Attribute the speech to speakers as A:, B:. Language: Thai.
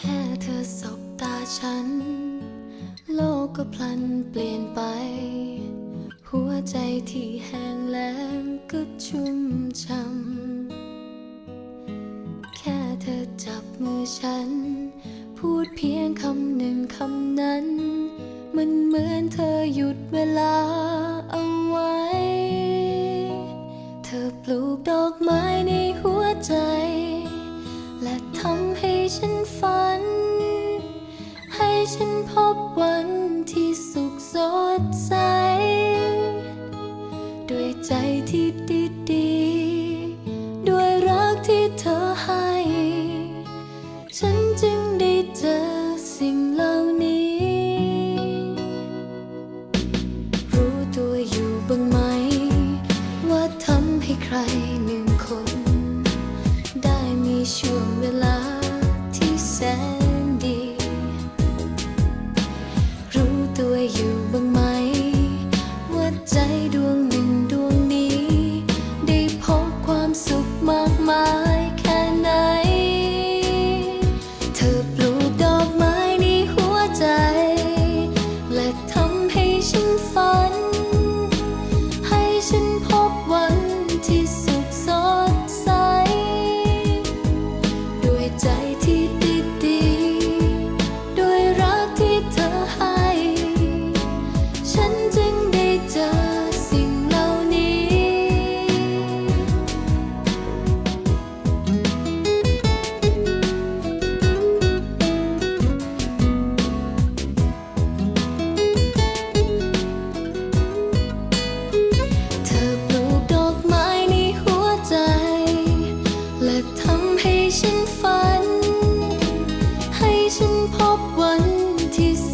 A: แค่เธอสบตาฉัน โลกก็พลันเปลี่ยนไป หัวใจที่แห้งแล้งก็ชุ่มช่ำแค่เธอจับมือฉัน พูดเพียงคำหนึ่งคำนั้น มันเหมือนเธอหยุดเวลาเอาไว้ เธอปลูกดอกไม้ในหัวใจ ฉันฝัน ให้ฉันพบวันที่สุขสดใส ด้วยใจที่ดีดีด้วยรักที่เธอให้ ฉันจึงได้เจอสิ่งเหล่านี้ รู้ตัวอยู่บ้างไหม ว่าทำให้ใครหนึ่งคน ได้มีช่วงเวลา said. you